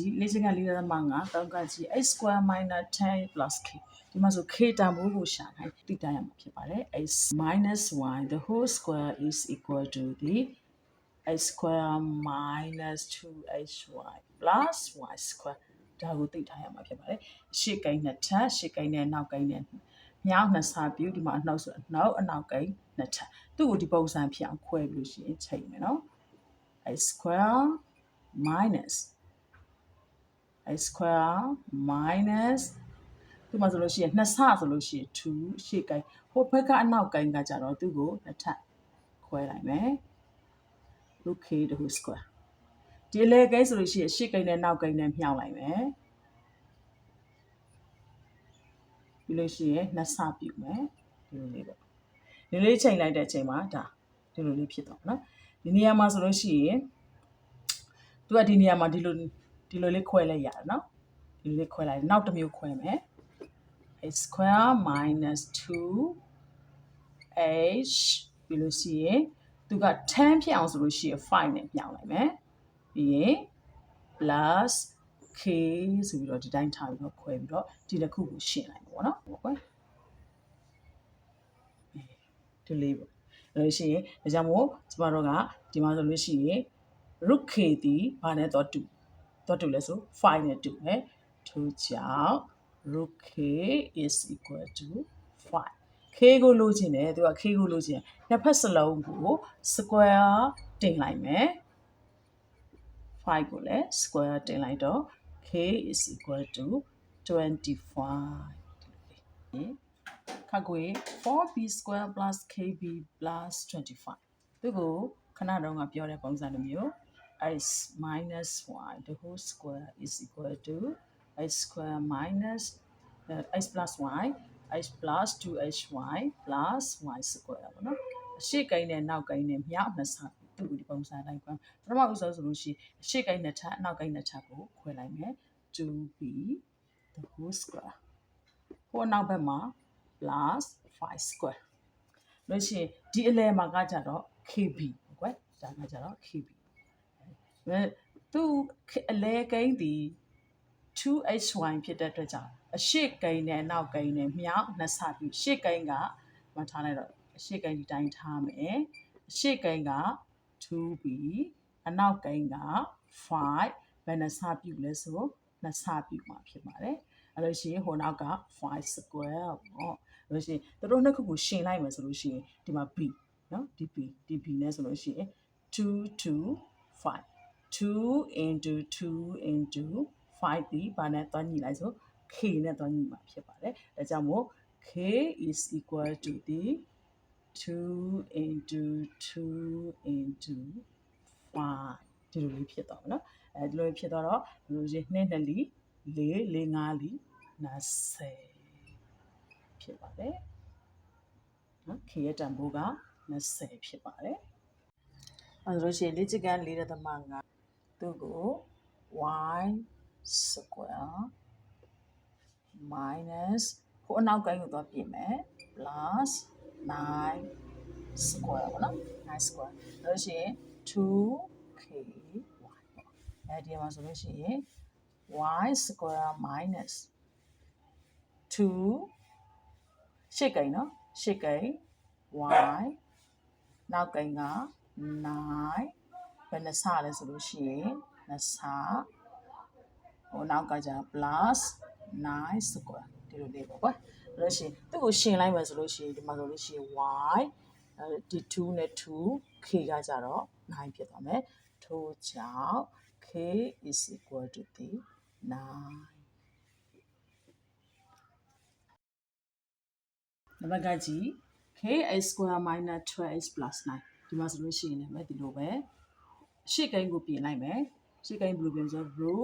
ဒီလေးချင်းကလေးရမှာငါတောက်ကကြီး x square minus 10 plus k ဒီမှာဆို k တန်ဖိုးကိုရှာနိုင်တိတိုင်းရမှာဖြစ်ပါတယ် x minus y the whole square is equal to the x square minus 2hy plus y square ဒါကိုသိထားရမှာဖြစ်ပါတယ်ရှေ့ကိန်းနှစ်ထပ်ရှေ့ကိန်းနဲ့နောက်ကိန်းနဲ့မြောက်နှစ်ဆပြူဒီမှာအနှုတ်ဆိုအနှုတ်အနောက်ကိန်းနှစ်ထပ်သူ့ကိုဒီပုံစံဖြစ်အောင်ခွဲပြီးလို့ရှိရင်ချိန်မယ်နော် x square minus x square minus ဒီမှာဆိုလို့ရှိရင်နှစ်ဆဆိုလို့ရှိရင်2ရှေ့ကိုင်းဟိုဘက်ကအနောက်ကိုင်းကကြတော့သူ့ကိုနှစ်ထပ်ခွဲလိုက်မယ် root k တခု square ဒီအလေကိုင်းဆိုလို့ရှိရင်ရှေ့ကိုင်းနဲ့နောက်ကိုင်းနဲ့မြှောက်လိုက်မယ်ပြီးလို့ရှိရင်နှစ်ဆပြုတ်မယ်ဒီလိုလေးပေါ့ဒီလေးချိန်လိုက်တဲ့အချိန်မှာဒါဒီလိုလေးဖြစ်တော့နော်ဒီနေရာမှာဆိုလို့ရှိရင်သူကဒီနေရာမှာဒီလို ဒီလိုလေးခွဲလိုက်ရတယ်နော်ဒီလိုလေးခွဲလိုက်နောက်တစ်မျိုးခွဲမယ် x square minus 2h ပြီးလို့ရှိရင်သူက10ဖြစ်အောင်ဆိုလို့ရှိရင်5နဲ့ပြောင်းလိုက်မယ်ပြီးရင် plus k ဆိုပြီးတော့ဒီတိုင်းထားပြီးတော့ခွဲပြီးတော့ဒီတစ်ခုကိုရှင်းလိုက်ပါဘောနော်ဟုတ်ကွယ်ဒီလေးပေါ့အဲ့လို့ရှိရင်ဒါကြောင့်မို့ကျမတို့ကဒီမှာဆိုလို့ရှိရင် root k ဒီဘာနဲ့တော့တူ တော့တူလဲဆို5နဲ့တူမယ်ထို့ကြောင့် root k is equal to 5 k ကိုလိုချင်တယ်သူက k ကိုလိုချင်တယ်နှစ်ဖက်စလုံးကို square တင်လိုက်မယ်5ကိုလည်း square တင်လိုက်တော့ k is equal to 25ခါကို 4b square plus kb plus 25သူကိုခဏတုန်းကပြောတဲ့ပုံစံလိုမျိုး x minus y the whole square is equal to x square minus uh, x plus y x plus 2hy plus y square ပေါ့နော်အရှိကိန်းနဲ့နောက်ကိန်းနဲ့မြောက်နှစ်ဆသူ့ဒီပုံစံတိုင်းကွာပထမဦးဆုံးဆိုလို့ရှိရင်အရှိကိန်းနဲ့ထပ်အနောက်ကိန်းနဲ့ထပ်ကိုခွဲလိုက်မယ် 2b the whole square ဟိုနောက်ဘက်မှာ plus 5 square လို့ရှိရင်ဒီအလယ်မှာကကြတော့ kb ကွယ်ဒါကကြတော့ kb အဲ သူအလဲကိန်းသည် 2hy ဖြစ်တဲ့အတွက်ကြောင့်အရှိကိန်းနဲ့အနောက်ကိန်းနဲ့မြောက်နှစ်ဆပြီရှေ့ကိန်းကမထားလိုက်တော့အရှိကိန်းဒီတိုင်းထားမယ်အရှိကိန်းက 2b အနောက်ကိန်းက5ဘယ်နှစ်ဆပြုလဲဆိုနှစ်ဆပြုမှာဖြစ်ပါတယ်အဲ့လို့ရှိရင်ဟိုနောက်က5 square ပေါ့အဲ့လို့ရှိရင်တို့နှစ်ခုကိုရှင်လိုက်မယ်ဆိုလို့ရှိရင်ဒီမှာ b နော်ဒီ b ဒီ b နဲ့ဆိုလို့ရှိရင်2 2 5 2 into 2 into 5ဒီဘာနဲ့တွန်းညီလိုက်ဆို k နဲ့တွန်းညီမှာဖြစ်ပါတယ်ဒါကြောင့်မို့ k is equal to the 2 into 2 into 5ဒီလိုလေးဖြစ်သွားပါတော့အဲဒီလိုဖြစ်သွားတော့ဒီလိုချင်း2နှစ်လီ4 4 5လီ20ဖြစ်ပါတယ်နော် k ရဲ့တန်ဖိုးက20ဖြစ်ပါတယ်အဲဒါဆိုလို့ရှိရင်လေ့ကျင့်ခန်း၄သမ5 သူ့ကို y square minus ဟိုအနောက်ကိုင်းကိုသွားပြင်မယ် plus 9 square ပေါ့နော်9 square လို့ရှိရင် 2k y ပေါ့အဲဒီမှာဆိုလို့ရှိရင် y square minus 2ရှစ်ကိန်းနော်ရှစ်ကိန်း y နောက်ကိန်းက9 ဘယ်နှဆလဲဆိုလို့ရှိရင်နှစ်ဆဟိုနောက်ကကြ plus 9 square ဒီလိုလေးပေါ့ကွာအဲ့လို့ရှိရင်သူ့ကိုရှင်လိုက်မယ်ဆိုလို့ရှိရင်ဒီမှာဆိုလို့ရှိရင် y အဲဒီ2နဲ့ 2 k ကကြတော့9ဖြစ်သွားမယ်ထို့ကြောင့် k is equal to the 9နံပါတ်ကကြီး k x square minus 12x plus 9ဒီမှာဆိုလို့ရှိရင်လည်းဒီလိုပဲ ရှေ့ကိန်းကိုပြင်လိုက်မယ်ရှေ့ကိန်းဘယ်လိုပြင်ဆို row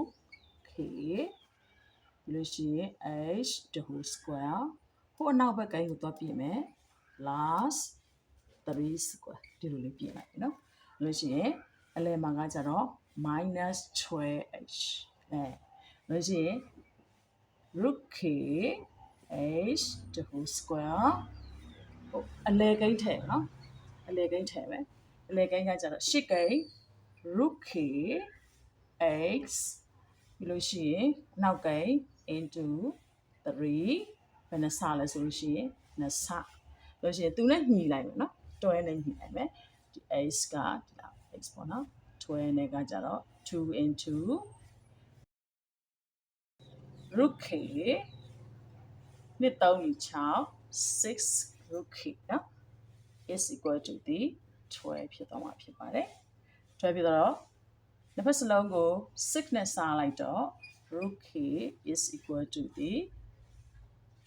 k ပြီးလို့ရှိရင် h the whole square ဟိုအနောက်ဘက်ကိန်းကိုသွားပြင်မယ် plus 3 square ဒီလိုလေးပြင်လိုက်ပြီနော်လို့ရှိရင်အလယ်မှာကကြတော့ minus 12h အဲလို့ရှိရင် root k h the whole square ဟိုအလယ်ကိန်းထည့်နော်အလယ်ကိန်းထည့်မယ်အလယ်ကိန်းကကြတော့ရှစ်ကိန်း root k x ပြပြီးလို့ရှိရင်အနောက်ကိန်း into 3ဘယ်နှဆလဲဆိုလို့ရှိရင်နှစ်ဆလို့ရှိရင်သူနဲ့ညီလိုက်မယ်နော်12နဲ့ညီလိုက်မယ်ဒီ x ကဒီလောက် x ပေါ့နော်12နဲ့ကကြတော့2 into root k နှစ်3 6 6 root k နော် is equal to the 12ဖြစ်သွားမှာဖြစ်ပါတယ် 12ဖြစ်တော့နှစ်ဖက်စလုံးကို6နဲ့စားလိုက်တော့ root k is equal to the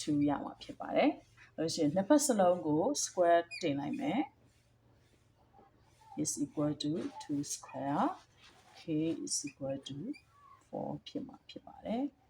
2ရမှာဖြစ်ပါတယ်။လို့ရှိရင်နှစ်ဖက်စလုံးကို square တင်လိုက်မယ် is equal to 2 square k is equal to 4ဖြစ်မှာဖြစ်ပါတယ်။